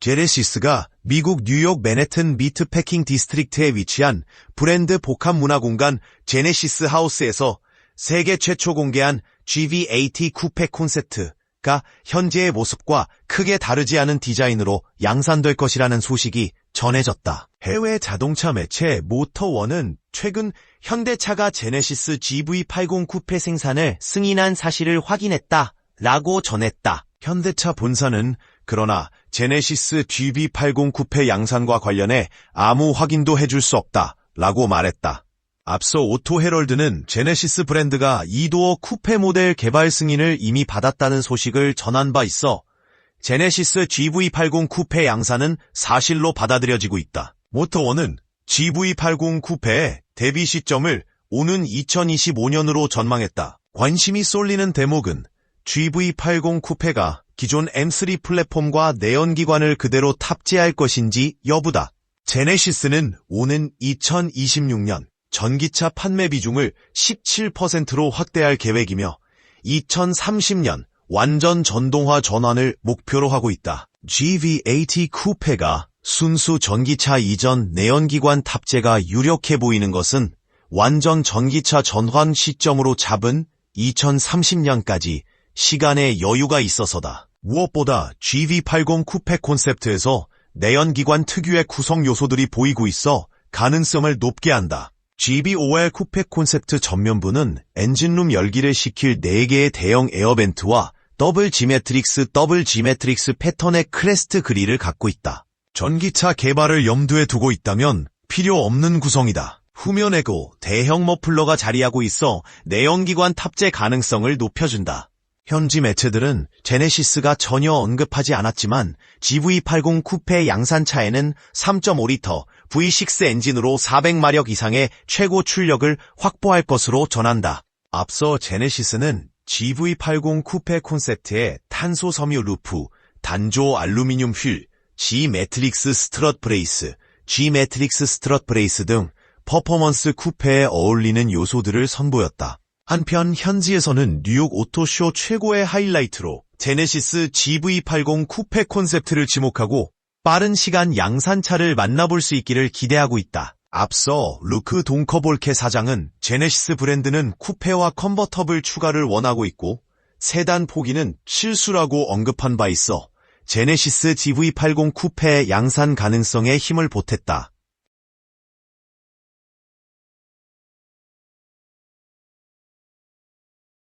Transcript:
제네시스가 미국 뉴욕 맨해튼 미트 패킹 디스트릭트에 위치한 브랜드 복합 문화 공간 제네시스 하우스에서 세계 최초 공개한 GV80 쿠페 콘셉트가 현재의 모습과 크게 다르지 않은 디자인으로 양산될 것이라는 소식이 전해졌다. 해외 자동차 매체 모터원은 최근 현대차가 제네시스 GV80 쿠페 생산을 승인한 사실을 확인했다. 라고 전했다. 현대차 본사는 그러나 제네시스 GV80 쿠페 양산과 관련해 아무 확인도 해줄 수 없다. 라고 말했다. 앞서 오토 헤럴드는 제네시스 브랜드가 2도어 쿠페 모델 개발 승인을 이미 받았다는 소식을 전한 바 있어 제네시스 GV80 쿠페 양산은 사실로 받아들여지고 있다. 모터원은 GV80 쿠페의 데뷔 시점을 오는 2025년으로 전망했다. 관심이 쏠리는 대목은 GV80 쿠페가 기존 M3 플랫폼과 내연기관을 그대로 탑재할 것인지 여부다. 제네시스는 오는 2026년 전기차 판매 비중을 17%로 확대할 계획이며 2030년 완전 전동화 전환을 목표로 하고 있다. GV80 쿠페가 순수 전기차 이전 내연기관 탑재가 유력해 보이는 것은 완전 전기차 전환 시점으로 잡은 2030년까지 시간의 여유가 있어서다. 무엇보다 GV80 쿠페 콘셉트에서 내연기관 특유의 구성 요소들이 보이고 있어 가능성을 높게 한다. GV5L 쿠페 콘셉트 전면부는 엔진룸 열기를 식힐 4개의 대형 에어벤트와 더블 지메트릭스 더블 지메트릭스 패턴의 크레스트 그릴을 갖고 있다. 전기차 개발을 염두에 두고 있다면 필요 없는 구성이다. 후면에고 대형 머플러가 자리하고 있어 내연기관 탑재 가능성을 높여준다. 현지 매체들은 제네시스가 전혀 언급하지 않았지만 GV80 쿠페 양산차에는 3.5리터 V6 엔진으로 400마력 이상의 최고 출력을 확보할 것으로 전한다. 앞서 제네시스는 GV80 쿠페 콘셉트에 탄소 섬유 루프, 단조 알루미늄 휠, G 매트릭스 스트럿 브레이스, G 매트릭스 스트럿 브레이스 등 퍼포먼스 쿠페에 어울리는 요소들을 선보였다. 한편 현지에서는 뉴욕 오토쇼 최고의 하이라이트로 제네시스 GV80 쿠페 콘셉트를 지목하고 빠른 시간 양산차를 만나볼 수 있기를 기대하고 있다. 앞서 루크 동커볼케 사장은 제네시스 브랜드는 쿠페와 컨버터블 추가를 원하고 있고 세단 포기는 실수라고 언급한 바 있어 제네시스 GV80 쿠페 양산 가능성에 힘을 보탰다.